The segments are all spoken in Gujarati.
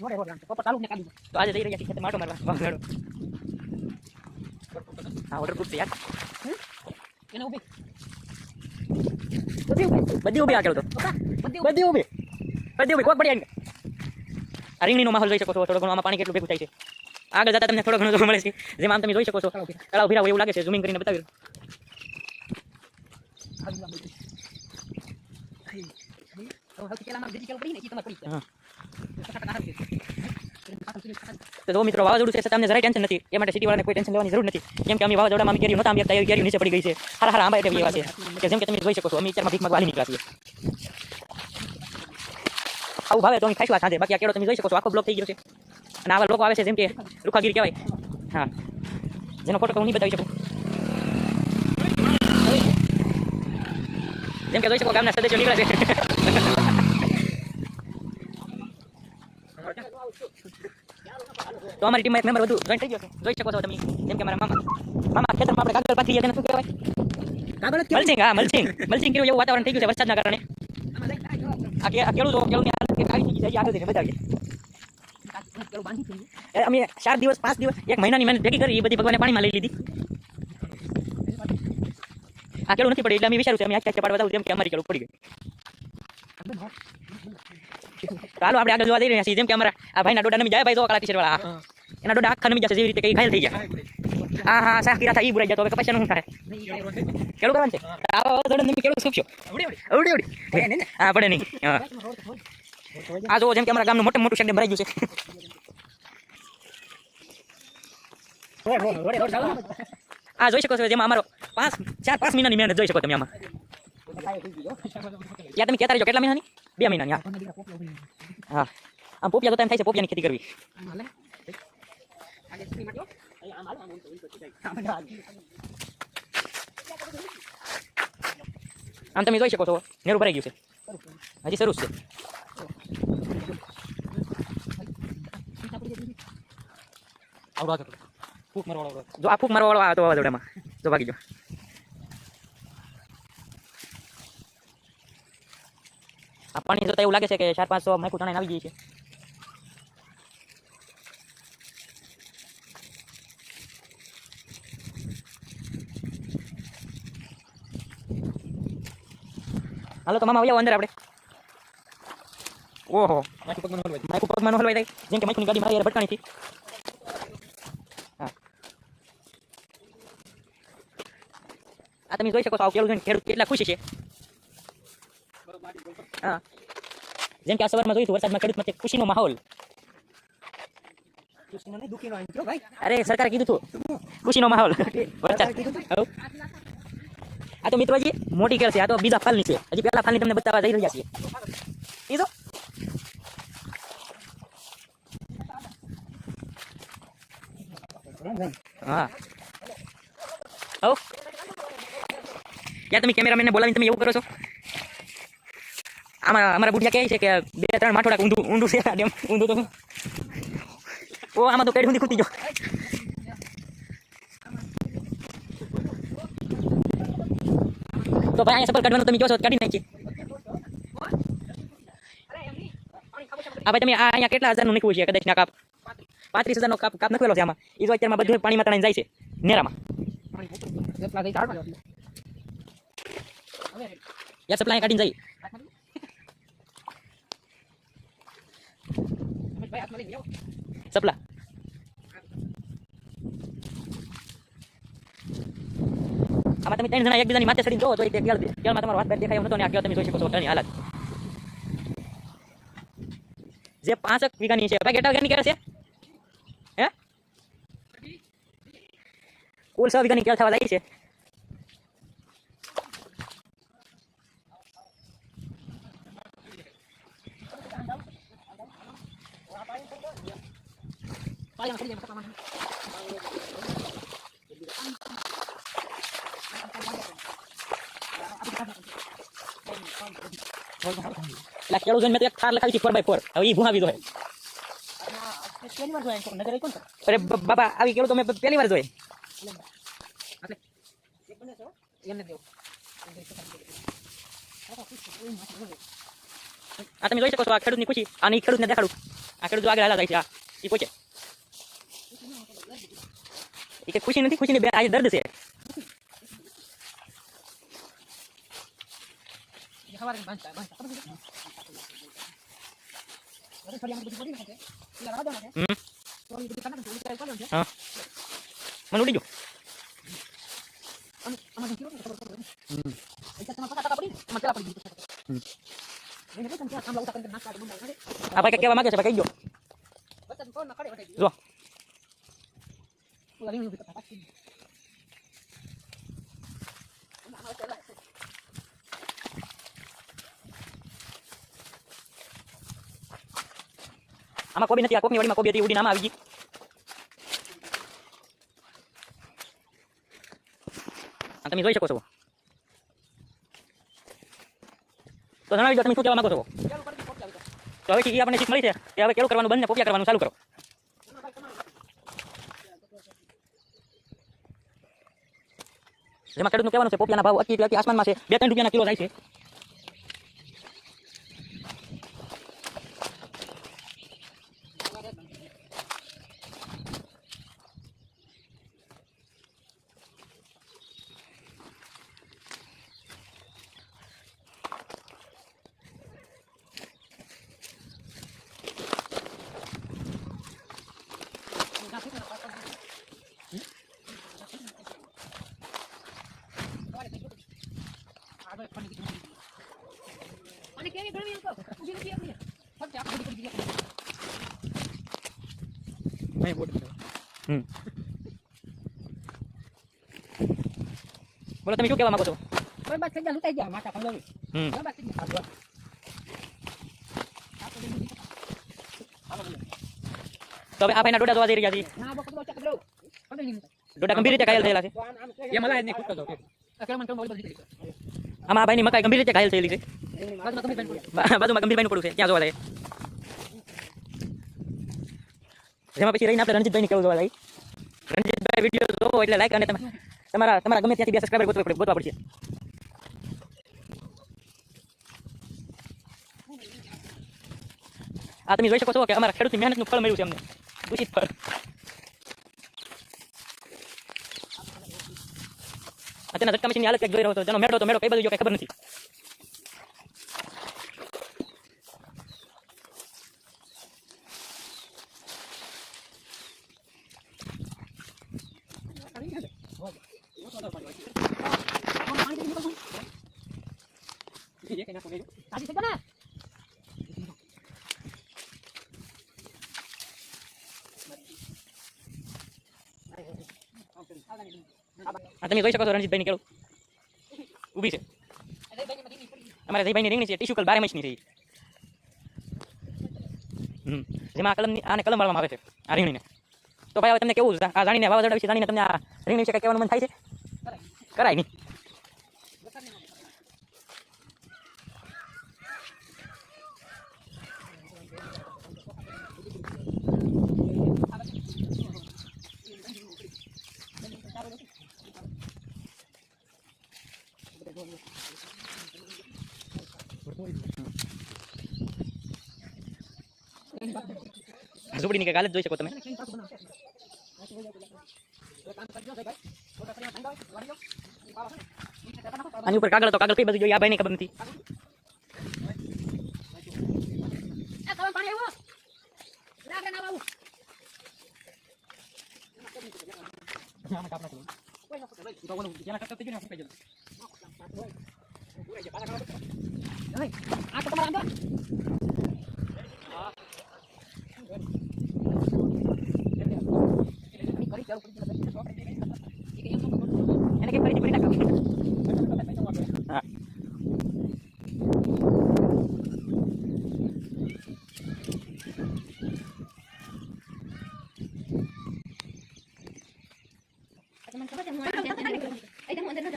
જોડે રોડ આમ પપ્પા ચાલુ ને કાઢી તો આજે જઈ રહ્યા છીએ ખેતરમાં આંટો મારવા વાહ ગાડો હા ઓર્ડર પ્રૂફ છે યાર એને ઊભી બધી ઊભી આગળ તો બધી બધી ઊભી બધી ઊભી કોક પડી આવીને આ રીંગણીનો માહોલ જોઈ શકો છો થોડો ઘણો આમાં પાણી કેટલું ભેગું થાય છે આગળ જતા તમને થોડો ઘણો જોવા મળે છે જેમ આમ તમે જોઈ શકો છો તળાવ ભીરાવ એવું લાગે છે ઝૂમિંગ કરીને બતાવી હા. તો જો મિત્રો, વાવાઝોડું છે તમને જરાય ટેન્શન નથી. એ માટે સિટીવાળાને કોઈ ટેન્શન લેવાની જરૂર નથી. કેમ કે અમે વાવાઝોડામાં અમે કેરી નહોતા, અમે તૈયાર કેરી નીચે પડી ગઈ છે. હારા હારા આંબા એટલે એવા છે. કે જેમ કે તમે જોઈ શકો છો, અમે અત્યારમાં ભીખમાં વાલી નીકળ્યા છીએ. આવું ભાવે તો અમે ખાઈશું સાંજે. બાકી આ કેળો તમે જોઈ શકો છો, આખો બ્લોક થઈ ગયો છે. અને આવા લોકો આવે છે, જેમ કે રૂખાગીરી કહેવાય. હા. જેનો ફોટો હું નહીં બતાવી શકું. જેમ કે જોઈ શકો ગામના સદસ્યો નીકળે છે. તો અમારી ટીમમાં એક મેમ્બર વધુ જોઈન થઈ ગયો છે. જોઈ શકો છો તમે. જેમ કે મારા મામા મામા ખેતરમાં આપણે કાગળ પાથરી ગયા શું કહેવાય? કાગળ મલ્ચિંગ હા મલ્ચિંગ મલ્ચિંગ કર્યું એવું વાતાવરણ થઈ ગયું છે વરસાદના કારણે. આ કે કેળું જો કેળુંની હાલત કે થઈ ગઈ આગળ જઈને બતાવીએ અમે ચાર દિવસ પાંચ દિવસ એક મહિનાની મહેનત ભેગી કરી એ બધી ભગવાને પાણીમાં લઈ લીધી. આ કેળું નથી પડી એટલે અમે વિચાર્યું છે અમે આખી આખી પાડવા દઉં જેમ કે અમારી કેળું પડી ગઈ. હાલો આપણે આગળ જોવા જઈ રહ્યા છીએ. જેમ કે અમારા આ ભાઈના ડોડા નમી જાય ભાઈ જો કાળા ટી વાળા એના ડોડા આખા નમી જશે જેવી રીતે કઈ ઘાયલ થઈ ગયા. હા હા શાહ કીરા થાય એ બુરાઈ જતો હવે કપાસિયાનું શું થાય? કેળું કરવાનું છે? આવો ડોડા નમી કેળું સૂપશો અવડી અવડી હા પડે નહીં. આ જો જેમ કે અમારા ગામનું મોટું મોટું શેડ ભરાઈ ગયું છે. ચાલો આ જોઈ શકો છો જેમાં અમારો પાંચ ચાર પાંચ મહિનાની મહેનત જોઈ શકો તમે આમાં. ત્યાં તમે કહેતા રહેજો કેટલા મહિનાની? બે મહિનાની હા. હા. આમ પોપિયા તો એમ થાય છે પોપિયાની ખેતી કરવી. આમ તમે જોઈ શકો છો નેરું ભરાઈ ગયું છે. હજી શરૂ છે. જો આ ફૂક મારવાળો વાળો આ તો વાવાઝોડામાં. જો ભાગી ગયો આ પાણી જોતા એવું લાગે છે કે ચાર પાંચસો માખું તણાઈને આવી ગઈ છે હાલો તો મામા આવ્યા અંદર આપણે. ઓહો. માખું પગમાં હલવાઈ. માખું પગમાં હલવાઈ થાય. જેમ કે માઇકુની ગાડી મારી ભટકાણી હતી. હા. આ તમે જોઈ શકો છો આ કેળું ખેડૂત કેટલા ખુશી છે. જેમ કે આ સવારમાં જોયું હતું વરસાદમાં ખેડૂત માટે ખુશીનો માહોલ. અરે સરકારે કીધું હતું. ખુશીનો માહોલ. વરસાદ. આ તો મિત્રજી મોટી કેળ છે આ તો બીજા ફાલની છે. હજી પહેલા ફાલની તમને બતાવવા જઈ રહ્યા છીએ. એ હા. હો યા તમે કેમેરામેનને બોલાવીને તમે એવું કરો છો? આમાં અમારા બુઢિયા કહે છે કે બે ત્રણ માઠોડા ઊંધું ઊંધું છે ડેમ ઊંધું તો ઓ આમાં તો સુધી ખૂટી ગયો. તો ભાઈ અહીંયા સફર કાઢવાનું તમે કહો છો કાઢી નાખી આ ભાઈ તમે આ અહીંયા કેટલા હજારનું નીકળ્યું છે? કદાચ ના કાપ. પાંત્રીસ હજારનો કાપ કાપ નખવેલો છે આમાં. એ જો અત્યારમાં બધું પાણીમાં તણાઈ જાય છે નેરામાં. યાર સપ્લાય કાઢીને જઈ ભાઈ હાથમાં લઈ જાઓ સપલા આમાં તમે ત્રણ જણા એકબીજાની માથે ચડીને જોવો તો એક ગેળ ગેળમાં તમારો હાથ દેખાય નતો ને આ ગેળ તમે જોઈ શકો છો અત્યારની હાલત જે પાંચક વીઘાની છે ભાઈ ગેટા વીઘાની કેળ છે હે કુલ છ વીઘાની કેળ થવા લાગી છે પાયામાં પડી જાય મતલબ એટલે કેળું જોઈને મેં એક થાર લખાવી છે ફોર બાય ફોર હવે એ ભૂહાવી દો અરે બાબા આવી કેળું તો મેં પહેલી વાર જોઈ આ તમે જોઈ શકો છો આ ખેડૂતની ખુશી ઈ ખેડૂતને દેખાડું આ ખેડૂત આગળ હાલા જાય છે આ એ પહોંચે એ કે ખુશી નથી ખુશીની બે આજે દર્દ છે મને ઉડી ગયો આમ આમાં કેવું ખબર પડે હમ એટલે તમારે પચાસ ટકા પડી એમાં કેટલા પડી ગયું હમ. એને કહે તમે આમ લાવતા કરીને નાસ્તા બંધ નાખે આ ભાઈ કંઈક કહેવા માંગે છે ભાઈ કહી ગયો જો ઓલા રીંગણ ઊભી કરતા પાછી આમાં કોબી નથી, આ કોકની વાડીમાં કોબી હતી, ઉડીને આમાં આવી ગઈ. તમે જોઈ શકો છો. તો જણાવી દો, તમે શું કહેવા માંગો છો. તો હવે આપણને શીખ મળી છે. કે હવે કેવું કરવાનું બંધ ને પોપિયા કરવાનું ચાલુ કરો એમાં ભાઈ તમારે જેમાં ખેડૂતનું કહેવાનું છે, પોપિયાના ભાવ અત્યારે અતિ આસમાનમાં છે. બે, ત્રણ રૂપિયાના કિલો જાય છે. હમ. બોલો તમે શું કહેવા માંગો છો? કોઈ બાદ થઈ ગયા લૂંટાઈ ગયા માથા પંદર હમ કોઈ થઈ ગયા તો હવે આ ભાઈના ડોડા જોવા જઈ રહ્યા છીએ ડોડા ગંભીર રીતે ઘાયલ થયેલા છે? આમાં આ ભાઈની મકાઈ ગંભીર રીતે ઘાયલ થયેલી છે? બાજુમાં ગંભીરભાઈનું પડું છે, ત્યાં જોવા જાય જેમાં પછી રહીને આપણે રણજીતભાઈની કેવું જોવા જાય રણજીતભાઈ વીડિયો જોવો એટલે લાઈક અને તમે તમારા તમારા ગમે ત્યાંથી બે સબસ્ક્રાઈબર ગોતવા ગોતવા પડશે. આ તમે જોઈ શકો છો કે અમારા ખેડૂતની મહેનતનું ફળ મળ્યું છે અમને. ઉચિત ફળ. અત્યારના ઝટકા મશીનની હાલત જોઈ રહ્યો હતો જેનો મેળો તો મેળો કઈ બધું જો કઈ ખબર નથી. આજે થઈ ગયા ને આ તમે જોઈ શકો છો રણજીતભાઈની કેળું ઊભી છે અમારા જયભાઈની રીંગણી છે ટીશ્યુ કલ બારે મહિની રહી જેમાં કલમની આને કલમ વાળવામાં આવે છે આ રીંગણીને તો ભાઈ હવે તમને કેવું આ જાણીને વાવાઝોડા વિશે જાણીને તમને આ રીંગણી વિશે કંઈ કહેવાનું મન થાય છે કરાય નહીં ઝૂંપડીની કંઈક હાલત જોઈ શકો તમે આની ઉપર કાગળ તો કાગળ કઈ બાજુ જોઈએ આ ભાઈને ખબર નથી એ તમે પાણી આવ્યો લાગે ના બાબુ આ તો તમારા અંદર એને કંઈક ફરીથી ભરી નાખો હા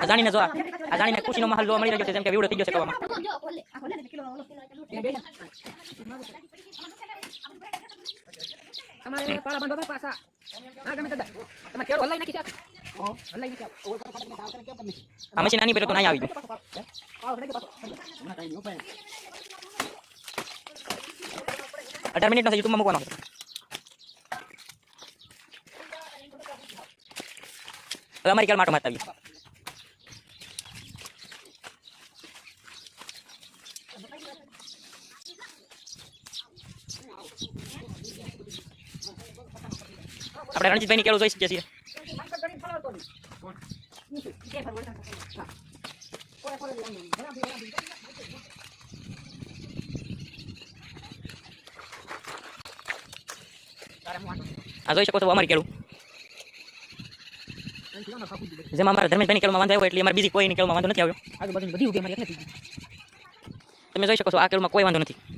આ જાણીને જો આ આ જાણીને ખુશીનો માહોલ જોવા મળી રહ્યો છે, જેમ કે વિવડો થઈ ગયો છે કહેવામાં. તમારે પાળા બાંધવા પાછા. હા ગમે તે તમે કેળો હલાઈ નાખી છે? હલાઈ નાખી આ મશીન આની પર તો નહીં આવી ગયું હલાઈ ગયો પાછો. અઢાર મિનિટનો છે યુટ્યુબમાં મૂકવાનો છે. હવે અમારી કેળ માટો મારતા આવીએ. આપણે રણજીતભાઈની કેળું જોઈ શકીએ છીએ આ જોઈ શકો છો અમારી કેળું જેમાં અમારા ધર્મેશભાઈની કેળુમાં વાંધો આવ્યો એટલે અમારે બીજી કોઈની કેળુમાં વાંધો નથી આવ્યો આજુબાજુ બધી ઊભી અમારી તમે જોઈ શકો છો આ કેળુમાં કોઈ વાંધો નથી